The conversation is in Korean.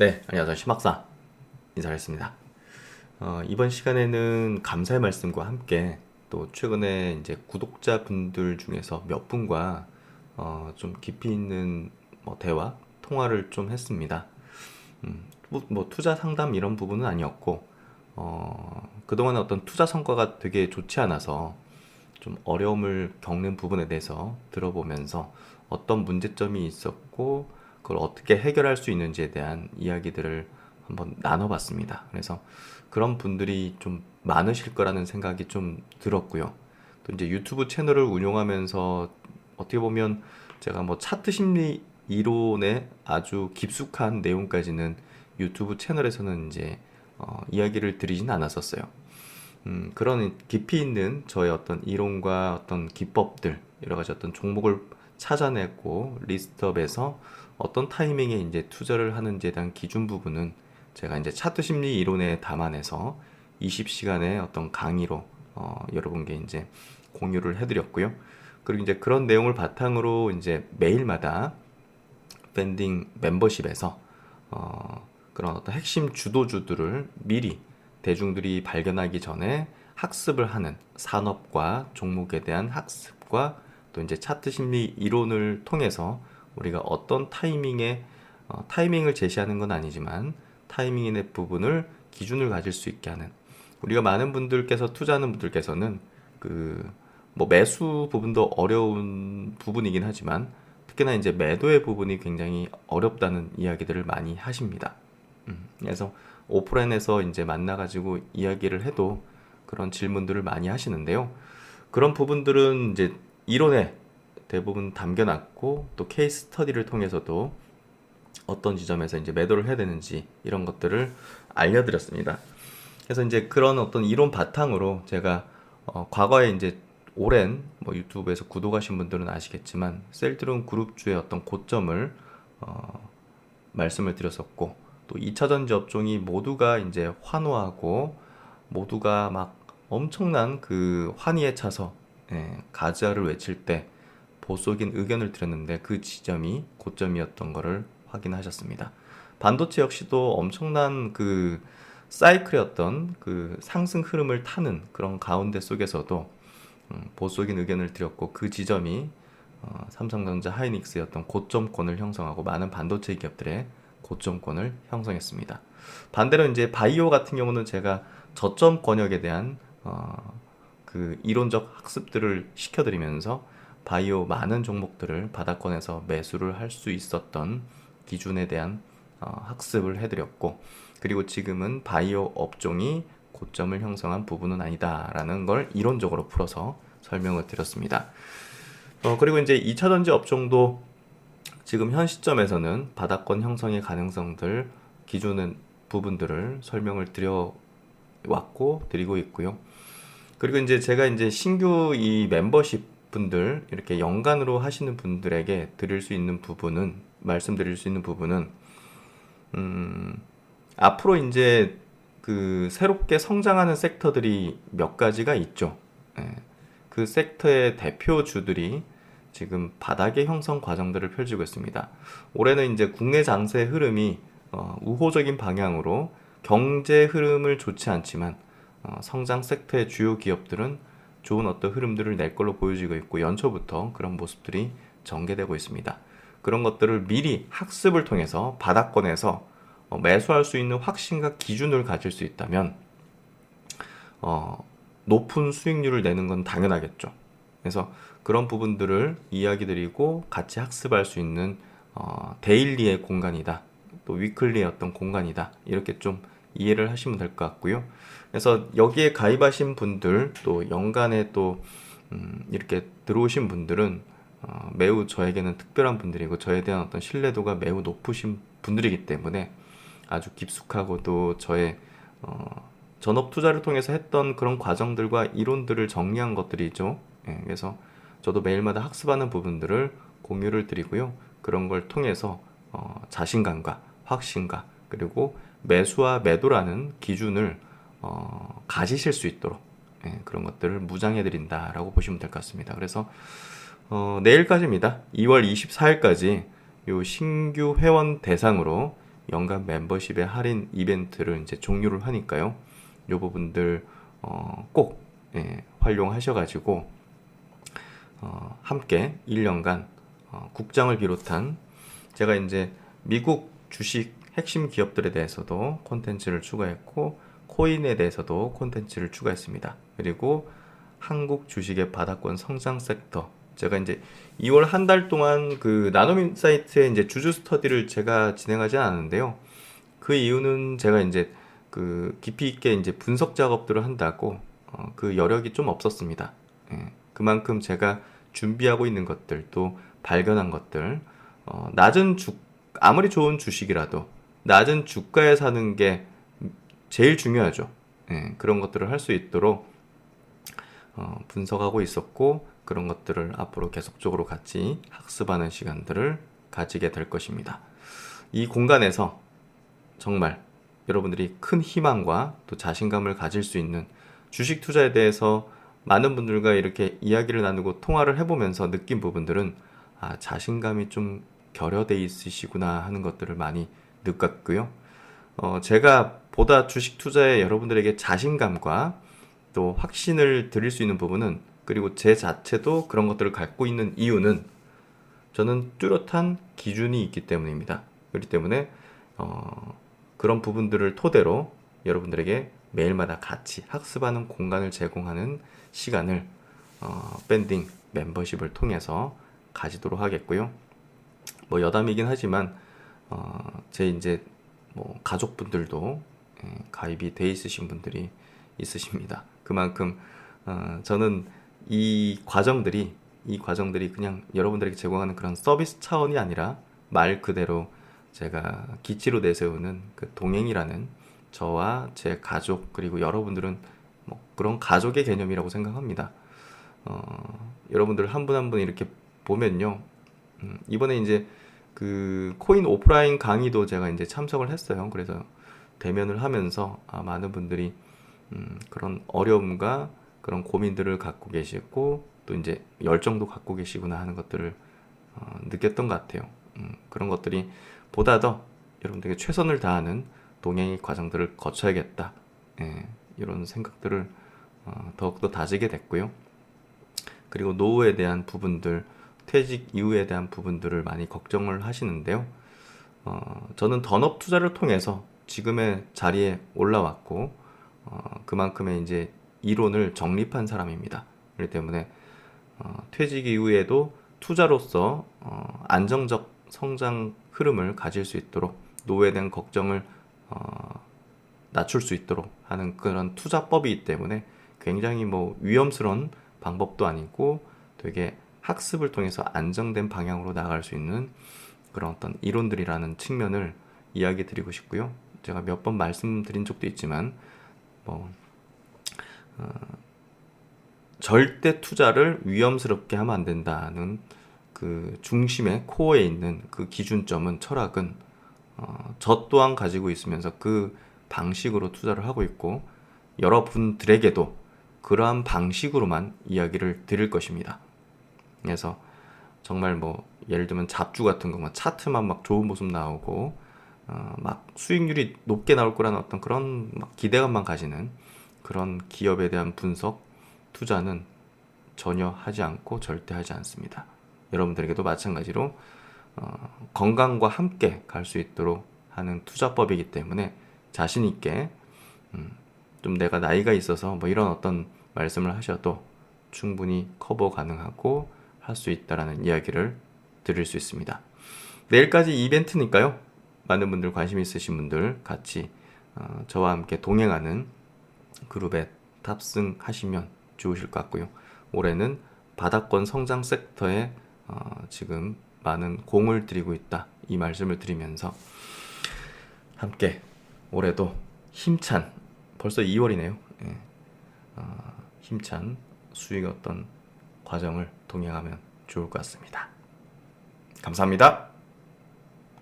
네, 안녕하세요. 심학사 인사를 했습니다. 어, 이번 시간에는 감사의 말씀과 함께 또 최근에 이제 구독자 분들 중에서 몇 분과 어, 좀 깊이 있는 뭐 대화, 통화를 좀 했습니다. 음, 뭐, 뭐 투자 상담 이런 부분은 아니었고 어, 그동안에 어떤 투자 성과가 되게 좋지 않아서 좀 어려움을 겪는 부분에 대해서 들어보면서 어떤 문제점이 있었고 그걸 어떻게 해결할 수 있는지에 대한 이야기들을 한번 나눠봤습니다. 그래서 그런 분들이 좀 많으실 거라는 생각이 좀 들었고요. 또 이제 유튜브 채널을 운영하면서 어떻게 보면 제가 뭐 차트 심리 이론에 아주 깊숙한 내용까지는 유튜브 채널에서는 이제 어, 이야기를 드리진 않았었어요. 음, 그런 깊이 있는 저의 어떤 이론과 어떤 기법들, 여러 가지 어떤 종목을 찾아냈고 리스트업해서 어떤 타이밍에 이제 투자를 하는지에 대한 기준 부분은 제가 이제 차트 심리 이론에 담아내서 20시간의 어떤 강의로 어, 여러분께 이제 공유를 해드렸고요. 그리고 이제 그런 내용을 바탕으로 이제 매일마다 밴딩 멤버십에서 어, 그런 어떤 핵심 주도주들을 미리 대중들이 발견하기 전에 학습을 하는 산업과 종목에 대한 학습과 또 이제 차트 심리 이론을 통해서 우리가 어떤 타이밍에 어, 타이밍을 제시하는 건 아니지만 타이밍의 부분을 기준을 가질 수 있게 하는 우리가 많은 분들께서 투자하는 분들께서는 그 뭐 매수 부분도 어려운 부분이긴 하지만 특히나 이제 매도의 부분이 굉장히 어렵다는 이야기들을 많이 하십니다. 음, 그래서 오프라인에서 이제 만나가지고 이야기를 해도 그런 질문들을 많이 하시는데요. 그런 부분들은 이제 이론에 대부분 담겨놨고 또 케이스 스터디를 통해서도 어떤 지점에서 이제 매도를 해야 되는지 이런 것들을 알려드렸습니다. 그래서 이제 그런 어떤 이론 바탕으로 제가 어, 과거에 이제 오랜 뭐 유튜브에서 구독하신 분들은 아시겠지만 셀트론 그룹주의 어떤 고점을 어, 말씀을 드렸었고 또 2차 전지 업종이 모두가 이제 환호하고 모두가 막 엄청난 그 환희에 차서 예, 가즈아를 외칠 때 보수적인 의견을 드렸는데 그 지점이 고점이었던 것을 확인하셨습니다. 반도체 역시도 엄청난 그 사이클의 어떤 그 상승 흐름을 타는 그런 가운데 속에서도 음, 보수적인 의견을 드렸고 그 지점이 어, 삼성전자 하이닉스의 어떤 고점권을 형성하고 많은 반도체 기업들의 고점권을 형성했습니다. 반대로 이제 바이오 같은 경우는 제가 저점 권역에 대한 어, 그 이론적 학습들을 시켜드리면서 바이오 많은 종목들을 바닥권에서 매수를 할 수 있었던 기준에 대한 어, 학습을 해드렸고 그리고 지금은 바이오 업종이 고점을 형성한 부분은 아니다라는 걸 이론적으로 풀어서 설명을 드렸습니다. 어, 그리고 이제 2차 전지 업종도 지금 현 시점에서는 바닥권 형성의 가능성들 기준은 부분들을 설명을 드려 왔고 드리고 있고요. 그리고 이제 제가 이제 신규 이 멤버십 분들 이렇게 연간으로 하시는 분들에게 드릴 수 있는 부분은 말씀드릴 수 있는 부분은 음, 앞으로 이제 그 새롭게 성장하는 섹터들이 몇 가지가 있죠. 예. 그 섹터의 대표주들이 지금 바닥의 형성 과정들을 펼치고 있습니다. 올해는 이제 국내 장세 흐름이 어, 우호적인 방향으로 경제 흐름을 좋지 않지만 어, 성장 섹터의 주요 기업들은 좋은 어떤 흐름들을 낼 걸로 보여지고 있고 연초부터 그런 모습들이 전개되고 있습니다. 그런 것들을 미리 학습을 통해서 바닥권에서 어, 매수할 수 있는 확신과 기준을 가질 수 있다면 어, 높은 수익률을 내는 건 당연하겠죠. 그래서 그런 부분들을 이야기 드리고 같이 학습할 수 있는 어, 데일리의 공간이다. 또 위클리의 어떤 공간이다. 이렇게 좀 이해를 하시면 될 것 같고요. 그래서 여기에 가입하신 분들 또 연간에 또 음, 이렇게 들어오신 분들은 어, 매우 저에게는 특별한 분들이고 저에 대한 어떤 신뢰도가 매우 높으신 분들이기 때문에 아주 깊숙하고도 저의 어, 전업 투자를 통해서 했던 그런 과정들과 이론들을 정리한 것들이죠. 예, 그래서 저도 매일마다 학습하는 부분들을 공유를 드리고요. 그런 걸 통해서 어, 자신감과 확신과 그리고 매수와 매도라는 기준을 어, 가지실 수 있도록 예, 그런 것들을 무장해 드린다라고 보시면 될 것 같습니다. 그래서 어, 내일까지입니다. 2월 24일까지 요 신규 회원 대상으로 연간 멤버십의 할인 이벤트를 이제 종료를 하니까요. 이 부분들 어, 꼭 예, 활용하셔가지고 어, 함께 1년간 어, 국장을 비롯한 제가 이제 미국 주식 핵심 기업들에 대해서도 콘텐츠를 추가했고 코인에 대해서도 콘텐츠를 추가했습니다. 그리고 한국 주식의 바닥권 성장 섹터 제가 이제 2월 한 달 동안 그 나노민 사이트에 이제 주주 스터디를 제가 진행하지 않았는데요. 그 이유는 제가 이제 그 깊이 있게 이제 분석 작업들을 한다고 어, 그 여력이 좀 없었습니다. 예, 그만큼 제가 준비하고 있는 것들 또 발견한 것들 어, 낮은 주 아무리 좋은 주식이라도 낮은 주가에 사는 게 제일 중요하죠. 예, 그런 것들을 할 수 있도록 어, 분석하고 있었고 그런 것들을 앞으로 계속적으로 같이 학습하는 시간들을 가지게 될 것입니다. 이 공간에서 정말 여러분들이 큰 희망과 또 자신감을 가질 수 있는 주식 투자에 대해서 많은 분들과 이렇게 이야기를 나누고 통화를 해보면서 느낀 부분들은 아, 자신감이 좀 결여돼 있으시구나 하는 것들을 많이 느꼈고요. 어, 제가 보다 주식 투자에 여러분들에게 자신감과 또 확신을 드릴 수 있는 부분은 그리고 제 자체도 그런 것들을 갖고 있는 이유는 저는 뚜렷한 기준이 있기 때문입니다. 그렇기 때문에 어, 그런 부분들을 토대로 여러분들에게 매일마다 같이 학습하는 공간을 제공하는 시간을 어, 밴딩 멤버십을 통해서 가지도록 하겠고요. 뭐 여담이긴 하지만 어, 제 이제 뭐 가족분들도 예, 가입이 돼 있으신 분들이 있으십니다. 그만큼 어, 저는 이 과정들이 이 과정들이 그냥 여러분들에게 제공하는 그런 서비스 차원이 아니라 말 그대로 제가 기치로 내세우는 그 동행이라는 저와 제 가족 그리고 여러분들은 뭐 그런 가족의 개념이라고 생각합니다. 어, 여러분들 한 분 한 분 이렇게 보면요. 음, 이번에 이제 그 코인 오프라인 강의도 제가 이제 참석을 했어요. 그래서 대면을 하면서 아, 많은 분들이 음, 그런 어려움과 그런 고민들을 갖고 계시고 또 이제 열정도 갖고 계시구나 하는 것들을 어, 느꼈던 것 같아요. 음, 그런 것들이 보다 더 여러분들에게 최선을 다하는 동행의 과정들을 거쳐야겠다. 예, 이런 생각들을 어, 더욱더 다지게 됐고요. 그리고 노후에 대한 부분들, 퇴직 이후에 대한 부분들을 많이 걱정을 하시는데요. 어, 저는 던업 투자를 통해서 지금의 자리에 올라왔고, 어, 그만큼의 이제 이론을 정립한 사람입니다. 그렇기 때문에 어, 퇴직 이후에도 투자로서 어, 안정적 성장 흐름을 가질 수 있도록 대한 걱정을 어, 낮출 수 있도록 하는 그런 투자법이기 때문에 굉장히 뭐 위험스러운 방법도 아니고 되게 학습을 통해서 안정된 방향으로 나갈 수 있는 그런 어떤 이론들이라는 측면을 이야기 드리고 싶고요. 제가 몇 번 말씀드린 적도 있지만 뭐 어, 절대 투자를 위험스럽게 하면 안 된다는 그 중심에 코어에 있는 그 기준점은 철학은 어, 저 또한 가지고 있으면서 그 방식으로 투자를 하고 있고 여러분들에게도 그러한 방식으로만 이야기를 드릴 것입니다. 그래서 정말 뭐 예를 들면 잡주 같은 거만 차트만 막 좋은 모습 나오고 어, 막 수익률이 높게 나올 거라는 어떤 그런 막 기대감만 가지는 그런 기업에 대한 분석 투자는 전혀 하지 않고 절대 하지 않습니다. 여러분들에게도 마찬가지로 어, 건강과 함께 갈 수 있도록 하는 투자법이기 때문에 자신 있게 음, 좀 내가 나이가 있어서 뭐 이런 어떤 말씀을 하셔도 충분히 커버 가능하고 할 수 있다라는 이야기를 드릴 수 있습니다. 내일까지 이벤트니까요. 많은 분들 관심 있으신 분들 같이 어, 저와 함께 동행하는 그룹에 탑승하시면 좋으실 것 같고요. 올해는 바닥권 성장 섹터에 어, 지금 많은 공을 들이고 있다. 이 말씀을 드리면서 함께 올해도 힘찬 벌써 2월이네요. 예. 어, 힘찬 수익 어떤 과정을 동행하면 좋을 것 같습니다. 감사합니다.